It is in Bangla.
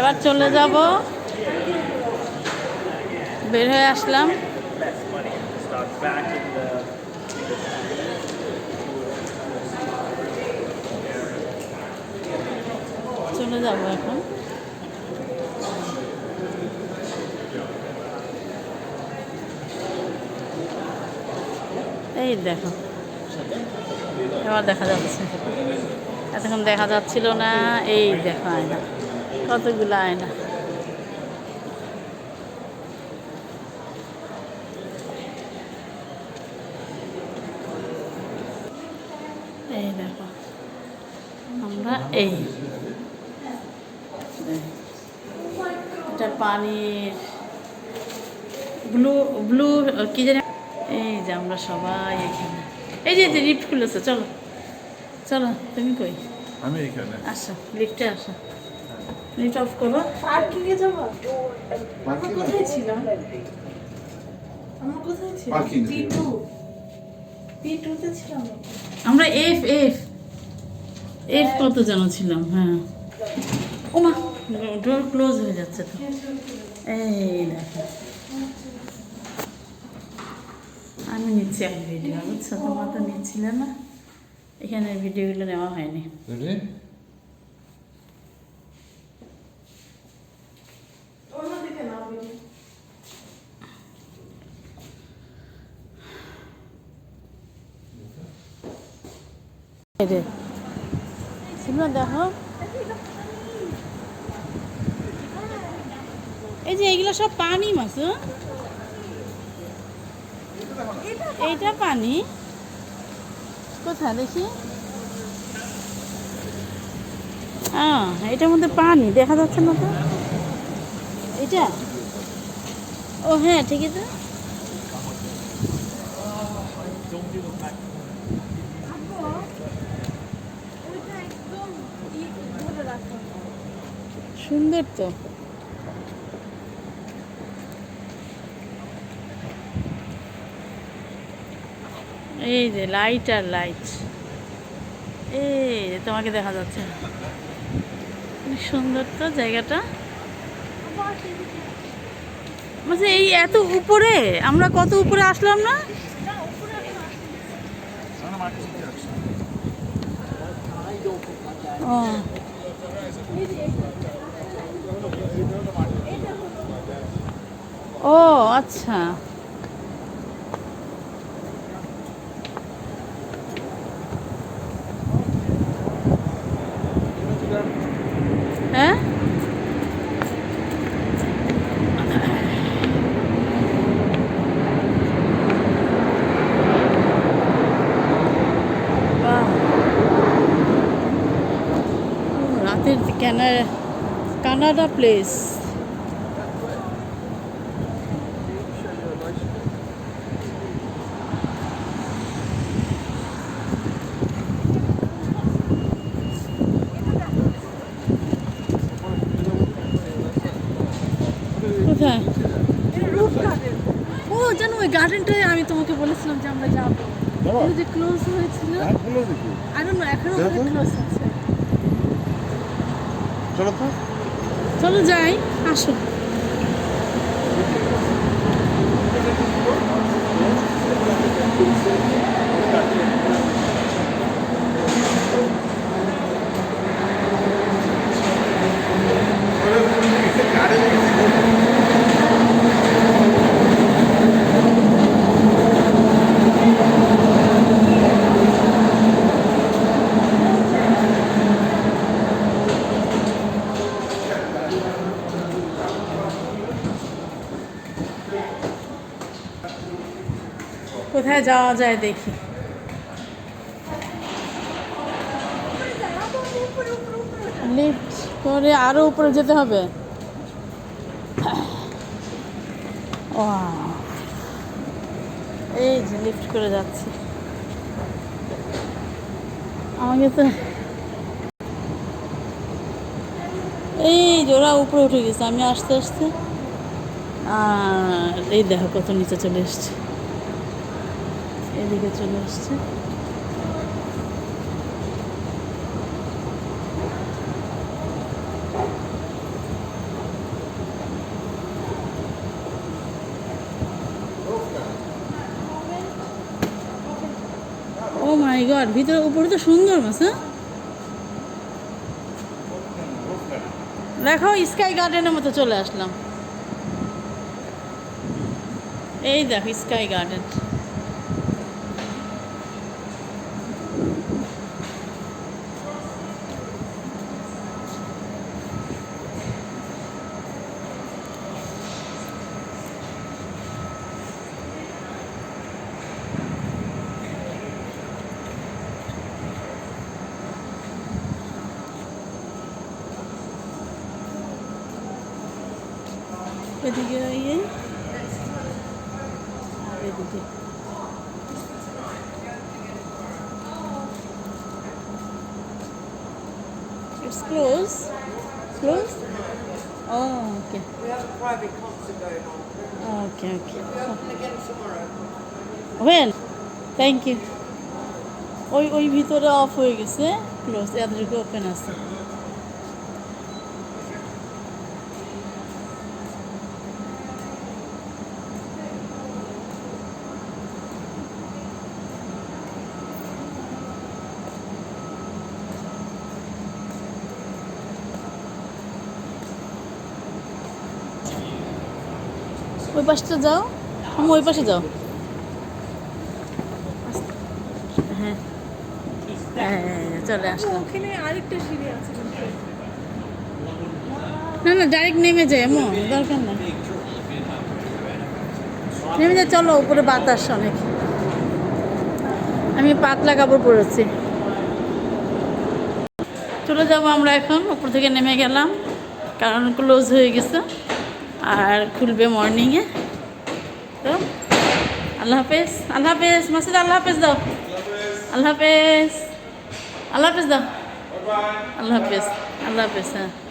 এবার চলে যাব। বের হয়ে আসলাম। চলে যাব এখন। এই দেখো। এবার দেখা যাচ্ছে। এতক্ষণ দেখা যাচ্ছিল না, এই দেখো আয়না। কতগুলো আয়না এই দেখো আমরা এই। এটা পানির ব্লু ব্লু কি জানি এই যে আমরা সবাই এখানে। এই যে লিফট খুলেছে চলো। চলো তুমি কই? আমি এখানে। আসো লিফটে আসো। লিফট অফ করো পার্কিংয়ে যাব? আমরা কোথায় ছিলাম? আমরা কোথায় ছিলাম? Parking পি টু পি টুতে ছিলাম আমরা। এফ এফ এফ কত যেন ছিলাম হ্যাঁ। ওমা ডোর ক্লোজ হয়ে যাচ্ছে তো। এই দেখো। আমি নিচ্ছি এক ভিডিও বুঝছ? তোমার তো নিচ্ছিলে না। এখানে ভিডিওগুলো নেওয়া হয়নি। এই যে সব পানি হ্যাঁ? এইটা পানি। কোথায় দেখি? এটার মধ্যে পানি, দেখা যাচ্ছে না তো? এটা? ও হ্যাঁ ঠিকই তো। সুন্দর তো। এই যে লাইট আর লাইট এই যে তোমাকে দেখা যাচ্ছে। সুন্দর তো জায়গাটা। বলছি, এই এত উপরে? আমরা কত উপরে আসলাম না? ও। ও আচ্ছা। হ্যাঁ? রাতের কানাডা প্লেস কোথায় রুফ গার্ডেন ও জানো ওই গার্ডেনটাই আমি তোমাকে বলেছিলাম যে আমরা যাব। যে ক্লোজ হয়েছিল আই ডোন্ট নো এখনও। ক্লোজ আছে। চলো তো। চলো যাই আসো। কোথায় যাওয়া যায় দেখি। লিফট করে আরও উপরে যেতে হবে। Wow. এই যে লিফট করে যাচ্ছি। আমাকে তো এই ওরা উপরে উঠে গেছে, আমি আস্তে আস্তে। আর এই দেখো কত নিচে চলে এসছে। এদিকে চলে এসছে ও মাই গড, ভিতরে, উপরে তো সুন্দর মাছ হ্যাঁ? দেখো স্কাই গার্ডেনের মতো চলে আসলাম। এই দেখো, স্কাই গার্ডেন। এদিকে ইয়ে আর এদিকে It's closed. Closed? Oh, okay. We have a private concert going on. Okay, okay. We're open again tomorrow. When? Thank you. ওই ওই ভিতরে অফ হয়ে গেছে ক্লোজ এতটুকু ওপেন আছে ওই পাশটা যাও। আমি ওই পাশে যাও। হ্যাঁ। হ্যাঁ চলে আসলাম ওখানে আরেকটা সিঁড়ি আছে না না ডাইরেক্ট নেমে যাই এমন দরকার নেই। নেমে যা চলো উপরে বাতাস অনেক। আমি পাতলা কাপড় পরেছি। চলে যাব আমরা এখন উপর থেকে নেমে গেলাম কারণ ক্লোজ হয়ে গেছে। আর খুলবে মর্নিংয়ে তো, আল্লাহ হাফেজ আল্লাহ হাফেজ মাসিদ আল্লাহ হাফেজ দাও। আল্লাহ হাফেজ আল্লাহ হাফেজ দাও। আল্লাহ হাফেজ আল্লাহ হাফেজ হ্যাঁ।